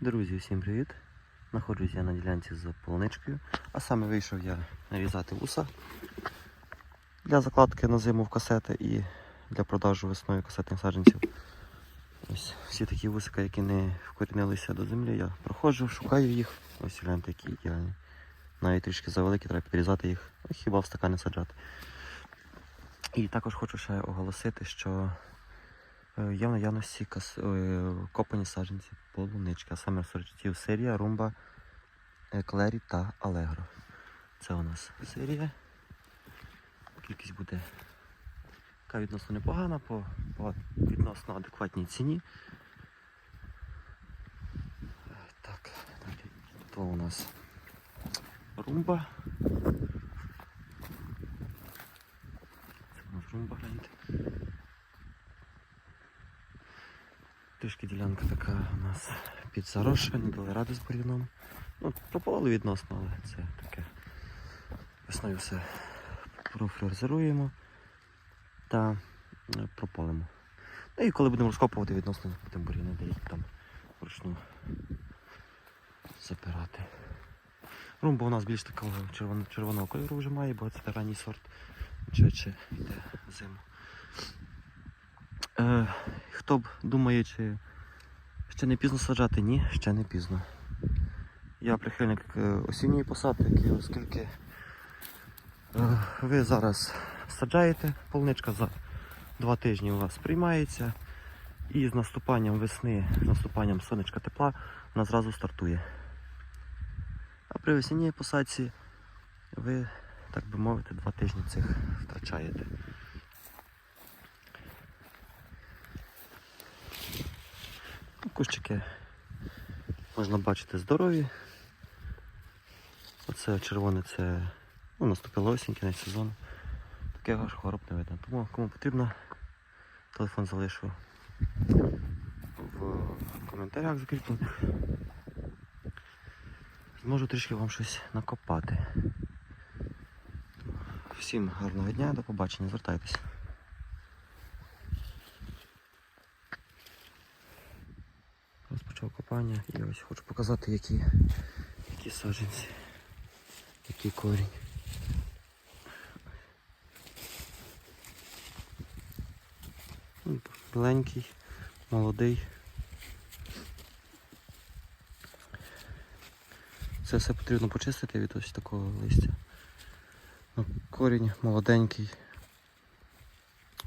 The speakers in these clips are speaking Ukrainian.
Друзі, всім привіт! Знаходжусь я на ділянці з полуничкою, а саме вийшов я нарізати вуса для закладки на зиму в касети і для продажу весною касетних саджанців. Ось всі такі вусика, які не вкорінилися до землі, я проходжу, шукаю їх. Ось гляньте, які ідеальні. Навіть трішки завеликі, треба підрізати їх, ну, хіба в стакани саджати. І також хочу ще оголосити, що Є в наявності кас... е, копані саджанці полунички, а саме сортів серія, румба, е, клері та алегро. Це у нас серія. Кількість буде така відносно непогана по, по відносно адекватній ціні. Е, Так, далі. То у нас румба. Це у нас румба гляньте. Трішки ділянка така у нас підзаросша, не дали ради з бур'яном. Ну, пропололи відносно, але це таке. Весною все профрезеруємо та е, прополимо. Ну і коли будемо розкопувати відносно будемо бур'яни деякі там вручну запирати. Румба у нас більш такого червоно червоного кольору вже має, бо це ранній сорт. Швидше йде зиму. Е, хто б чи ще не пізно саджати? Ні, ще не пізно. Я прихильник е, осінньої посадки, оскільки е, ви зараз саджаєте, полничка за два тижні у вас приймається, і з наступанням весни, з наступанням сонечка тепла вона зразу стартує. А при осінній посадці ви, так би мовити, два тижні цих втрачаєте. Кущики можна бачити здорові. Оце червоне це ну, наступила осінь, кінець сезону. Таке аж хвороб не видно. Тому кому потрібно, телефон залишу в коментарях закріплених. Зможу трішки вам щось накопати. Всім гарного дня, до побачення, звертайтеся. Розпочав копання і ось хочу показати, які, які саджанці, який корінь. Ну, Біленький, молодий. Це все потрібно почистити від ось такого листя. Ну, корінь молоденький.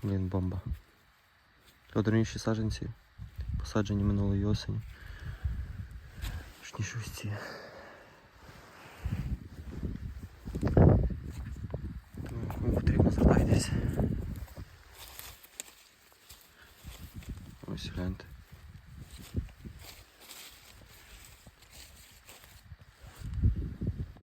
Блін, бомба. Одорніші саджанці посаджені минулої осені. Точніше ось ці. Потрібно звертайтесь.